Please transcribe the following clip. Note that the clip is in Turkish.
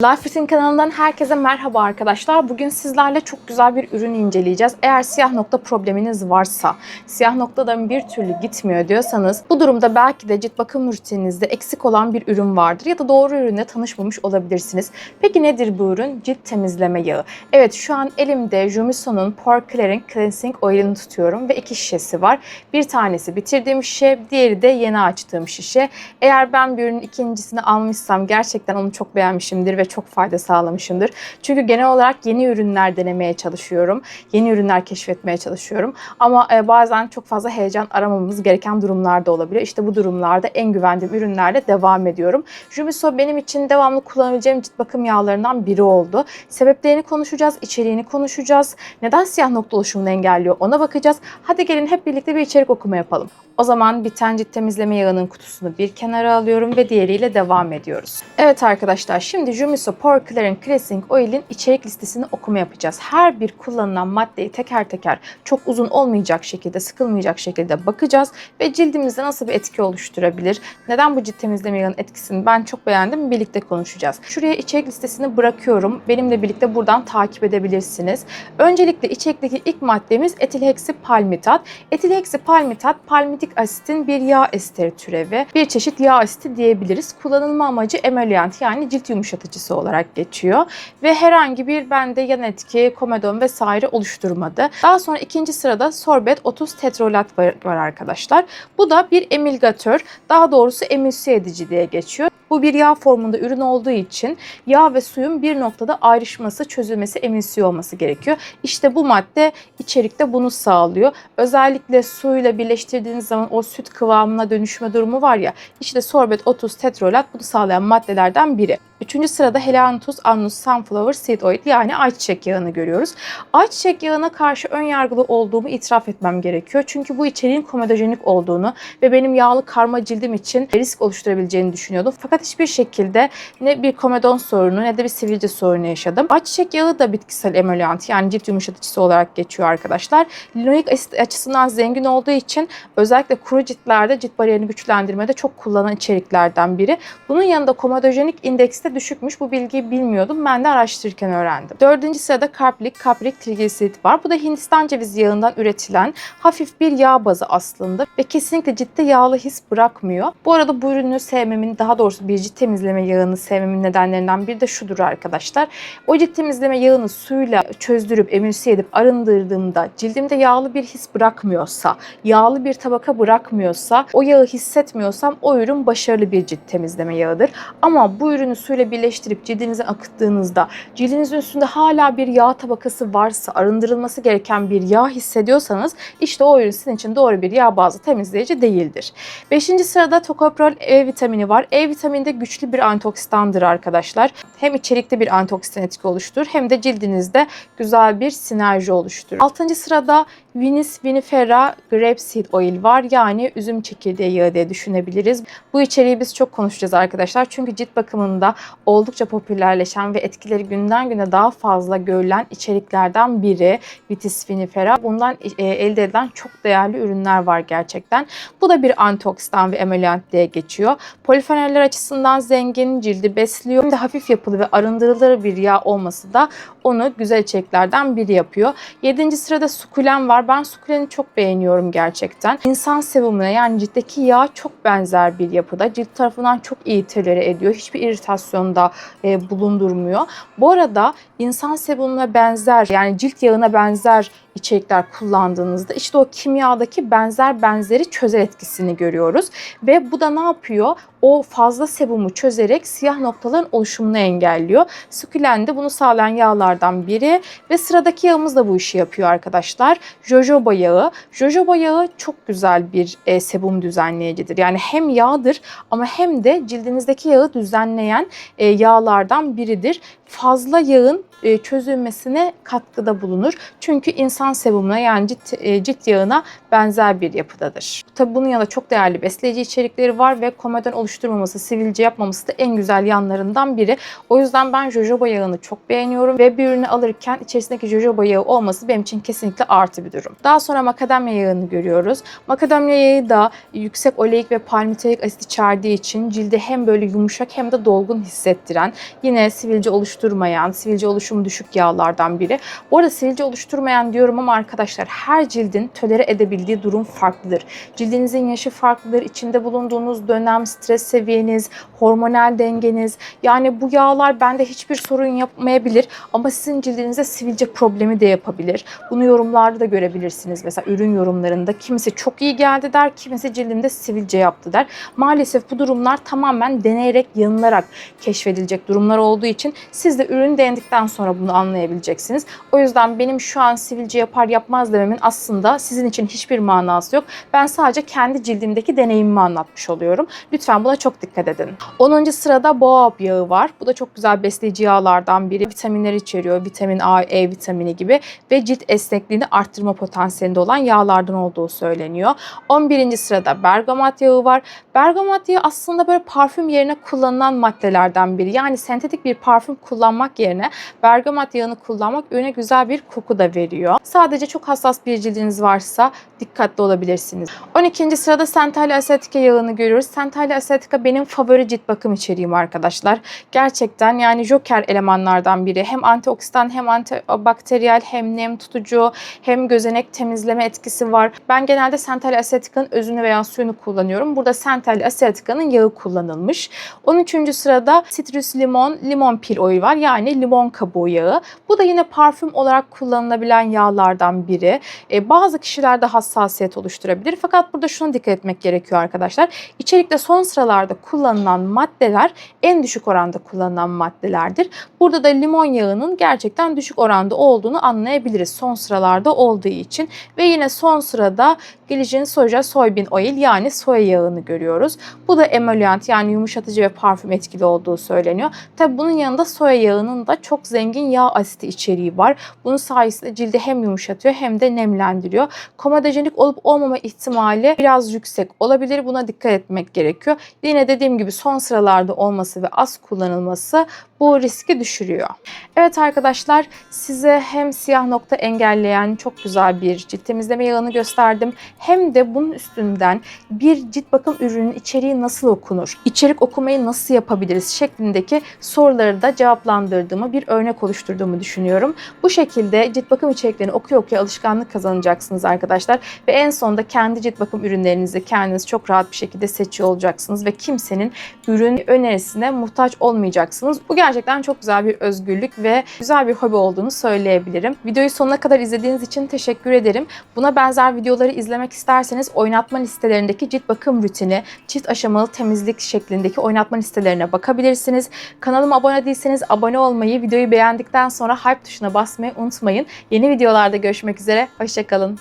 Life Routine kanalından herkese merhaba arkadaşlar. Bugün sizlerle çok güzel bir ürün inceleyeceğiz. Eğer siyah nokta probleminiz varsa, siyah noktadan bir türlü gitmiyor diyorsanız bu durumda belki de cilt bakım rutininizde eksik olan bir ürün vardır ya da doğru ürünle tanışmamış olabilirsiniz. Peki nedir bu ürün? Cilt temizleme yağı. Evet şu an elimde Jumiso'nun Pore Clearing Cleansing Oil'ini tutuyorum ve iki şişesi var. Bir tanesi bitirdiğim şişe, diğeri de yeni açtığım şişe. Eğer ben bir ürünün ikincisini almışsam gerçekten onu çok beğenmişimdir ve çok fayda sağlamışımdır. Çünkü genel olarak yeni ürünler denemeye çalışıyorum. Yeni ürünler keşfetmeye çalışıyorum. Ama e, bazen çok fazla heyecan aramamamız gereken durumlar da olabiliyor. İşte bu durumlarda en güvendiğim ürünlerle devam ediyorum. Jumiso benim için devamlı kullanabileceğim cilt bakım yağlarından biri oldu. Sebeplerini konuşacağız, içeriğini konuşacağız. Neden siyah nokta oluşumunu engelliyor ona bakacağız. Hadi gelin hep birlikte bir içerik okuma yapalım. O zaman biten cilt temizleme yağının kutusunu bir kenara alıyorum ve diğeriyle devam ediyoruz. Evet arkadaşlar şimdi Jumiso Pore Clearing Cleansing Oil'in içerik listesini okuma yapacağız. Her bir kullanılan maddeyi teker teker çok uzun olmayacak şekilde, sıkılmayacak şekilde bakacağız ve cildimizde nasıl bir etki oluşturabilir? Neden bu cilt temizleme yağının etkisini ben çok beğendim birlikte konuşacağız. Şuraya içerik listesini bırakıyorum. Benimle birlikte buradan takip edebilirsiniz. Öncelikle içerikteki ilk maddemiz etilheksipalmitat. Etilheksipalmitat palmitik asitin bir yağ esteri türevi. Bir çeşit yağ asiti diyebiliriz. Kullanılma amacı emollient yani cilt yumuşatıcısı olarak geçiyor. Ve herhangi bir bende yan etki, komedon vesaire oluşturmadı. Daha sonra ikinci sırada sorbet 30 tetrolat var, var arkadaşlar. Bu da bir emilgatör. Daha doğrusu emülsiye edici diye geçiyor. Bu bir yağ formunda ürün olduğu için yağ ve suyun bir noktada ayrışması, çözülmesi, emülsiye olması gerekiyor. İşte bu madde içerikte bunu sağlıyor. Özellikle suyla birleştirdiğiniz zaman o süt kıvamına dönüşme durumu var ya. İşte sorbet 30 tetrolat bunu sağlayan maddelerden biri. Üçüncü sırada Helianthus annus sunflower seed oil yani ayçiçek yağını görüyoruz. Ayçiçek yağına karşı ön yargılı olduğumu itiraf etmem gerekiyor. Çünkü bu içeriğin komedojenik olduğunu ve benim yağlı karma cildim için risk oluşturabileceğini düşünüyordum. Fakat hiçbir şekilde ne bir komedon sorunu ne de bir sivilce sorunu yaşadım. Ayçiçek yağı da bitkisel emollient yani cilt yumuşatıcısı olarak geçiyor arkadaşlar. Linoik asit açısından zengin olduğu için özellikle kuru ciltlerde cilt bariyerini güçlendirmede çok kullanılan içeriklerden biri. Bunun yanında komedojenik indeksi de düşükmüş. Bu bilgiyi bilmiyordum. Ben de araştırırken öğrendim. Dördüncü sırada karplik, kaprik trigliserit var. Bu da Hindistan cevizi yağından üretilen hafif bir yağ bazı aslında ve kesinlikle ciltte yağlı his bırakmıyor. Bu arada bu ürünü sevmemin, daha doğrusu bir cilt temizleme yağını sevmemin nedenlerinden biri de şudur arkadaşlar. O cilt temizleme yağını suyla çözdürüp, emülsiye edip arındırdığımda cildimde yağlı bir his bırakmıyorsa, yağlı bir tabaka bırakmıyorsa, o yağı hissetmiyorsam o ürün başarılı bir cilt temizleme yağıdır. Ama bu ürünü suyla birleştirip cildinize akıttığınızda cildinizin üstünde hala bir yağ tabakası varsa, arındırılması gereken bir yağ hissediyorsanız işte o ürün sizin için doğru bir yağ bazlı temizleyici değildir. Beşinci sırada tokoprol E vitamini var. E vitamini de güçlü bir antioksidandır arkadaşlar. Hem içerikte bir antioksidan etki oluşturur hem de cildinizde güzel bir sinerji oluşturur. Altıncı sırada Vinis vinifera grapeseed oil var. Yani üzüm çekirdeği yağı diye düşünebiliriz. Bu içeriği biz çok konuşacağız arkadaşlar. Çünkü cilt bakımında oldukça popülerleşen ve etkileri günden güne daha fazla görülen içeriklerden biri Vitis vinifera. Bundan e, elde edilen çok değerli ürünler var gerçekten. Bu da bir antioksidan ve emollient diye geçiyor. Polifenoller açısından zengin, cildi besliyor. Hem de hafif yapılı ve arındırılır bir yağ olması da onu güzel içeriklerden biri yapıyor. Yedinci sırada sukulen var. Ben sukuleni çok beğeniyorum gerçekten. İnsan sevimine yani ciltteki yağ çok benzer bir yapıda. Cilt tarafından çok iyi tolere ediyor. Hiçbir iritasyonda e, bulundurmuyor. Bu arada insan sebumuna benzer yani cilt yağına benzer içerikler kullandığınızda işte o kimyadaki benzer benzeri çözer etkisini görüyoruz. Ve bu da ne yapıyor? O fazla sebumu çözerek siyah noktaların oluşumunu engelliyor. Sukulen de bunu sağlayan yağlardan biri ve sıradaki yağımız da bu işi yapıyor arkadaşlar. Jojoba yağı. Jojoba yağı çok güzel bir e, sebum düzenleyicidir. Yani hem yağdır ama hem de cildinizdeki yağı düzenleyen e, yağlardan biridir. Fazla yağın çözülmesine katkıda bulunur. Çünkü insan sebumuna yani cilt, e, cilt yağına benzer bir yapıdadır. Tabi bunun yanında çok değerli besleyici içerikleri var ve komeden oluşturmaması, sivilce yapmaması da en güzel yanlarından biri. O yüzden ben jojoba yağını çok beğeniyorum ve bir ürünü alırken içerisindeki jojoba yağı olması benim için kesinlikle artı bir durum. Daha sonra makadamya yağını görüyoruz. Makadamya yağı da yüksek oleik ve palmitoik asit içerdiği için cilde hem böyle yumuşak hem de dolgun hissettiren, yine sivilce oluşturmayan, sivilce oluşumu düşük yağlardan biri. Bu arada sivilce oluşturmayan diyorum ama arkadaşlar her cildin tolere edebildiği durum farklıdır. Cildinizin yaşı farklıdır, içinde bulunduğunuz dönem, stres seviyeniz, hormonal dengeniz. Yani bu yağlar bende hiçbir sorun yapmayabilir ama sizin cildinizde sivilce problemi de yapabilir. Bunu yorumlarda da görebilirsiniz. Mesela ürün yorumlarında kimisi çok iyi geldi der, kimisi cildimde sivilce yaptı der. Maalesef bu durumlar tamamen deneyerek, yanılarak keşfedilecek durumlar olduğu için siz de ürünü denedikten sonra bunu anlayabileceksiniz. O yüzden benim şu an sivilce yapar yapmaz dememin aslında sizin için hiçbir manası yok. Ben sadece kendi cildimdeki deneyimimi anlatmış oluyorum. Lütfen buna çok dikkat edin. 10. sırada boğab yağı var. Bu da çok güzel besleyici yağlardan biri. Vitaminler içeriyor. Vitamin A, E vitamini gibi ve cilt esnekliğini arttırma potansiyelinde olan yağlardan olduğu söyleniyor. 11. sırada bergamot yağı var. Bergamot yağı aslında böyle parfüm yerine kullanılan maddelerden biri. Yani sentetik bir parfüm kullanmak yerine bergamot yağını kullanmak ürüne güzel bir koku da veriyor. Sadece çok hassas bir cildiniz varsa dikkatli olabilirsiniz. 12. sırada Centella Acetica yağını görüyoruz. Centella Acetica benim favori cilt bakım içeriğim arkadaşlar. Gerçekten yani joker elemanlardan biri. Hem antioksidan hem antibakteriyel hem nem tutucu hem gözenek temizleme etkisi var. Ben genelde Centella Acetica'nın özünü veya suyunu kullanıyorum. Burada Centella Acetica'nın yağı kullanılmış. 13. sırada Citrus Limon Limon Pil Oil var. Yani limon kabuğu yağı. Bu da yine parfüm olarak kullanılabilen yağlardan biri. E, bazı kişilerde hassasiyet oluşturabilir. Fakat burada şuna dikkat etmek gerekiyor arkadaşlar. İçerikte son sıralarda kullanılan maddeler en düşük oranda kullanılan maddelerdir. Burada da limon yağının gerçekten düşük oranda olduğunu anlayabiliriz son sıralarda olduğu için. Ve yine son sırada Glycine Soja Soybean Oil yani soya yağını görüyoruz. Bu da emollient yani yumuşatıcı ve parfüm etkili olduğu söyleniyor. Tabi bunun yanında soya yağının da çok zengin yağ asidi içeriği var. Bunun sayesinde cildi hem yumuşatıyor hem de nemlendiriyor. Komedojenik olup olmama ihtimali biraz yüksek olabilir. Buna dikkat etmek gerekiyor. Yine dediğim gibi son sıralarda olması ve az kullanılması bu riski düşürüyor. Evet arkadaşlar size hem siyah nokta engelleyen çok güzel bir cilt temizleme yağını gösterdim. Hem de bunun üstünden bir cilt bakım ürünün içeriği nasıl okunur, içerik okumayı nasıl yapabiliriz şeklindeki soruları da cevaplandırdığımı bir örnek oluşturduğumu düşünüyorum. Bu şekilde cilt bakım içeriklerini okuya okuya alışkanlık kazanacaksınız arkadaşlar. Ve en sonunda kendi cilt bakım ürünlerinizi kendiniz çok rahat bir şekilde seçiyor olacaksınız ve kimsenin ürün önerisine muhtaç olmayacaksınız. Bu gerçekten çok güzel bir özgürlük ve güzel bir hobi olduğunu söyleyebilirim. Videoyu sonuna kadar izlediğiniz için teşekkür ederim. Buna benzer videoları izlemek isterseniz oynatma listelerindeki cilt bakım rutini, çift aşamalı temizlik şeklindeki oynatma listelerine bakabilirsiniz. Kanalıma abone değilseniz abone olmayı, videoyu beğendikten sonra hype tuşuna basmayı unutmayın. Yeni videolarda görüşmek üzere, hoşçakalın.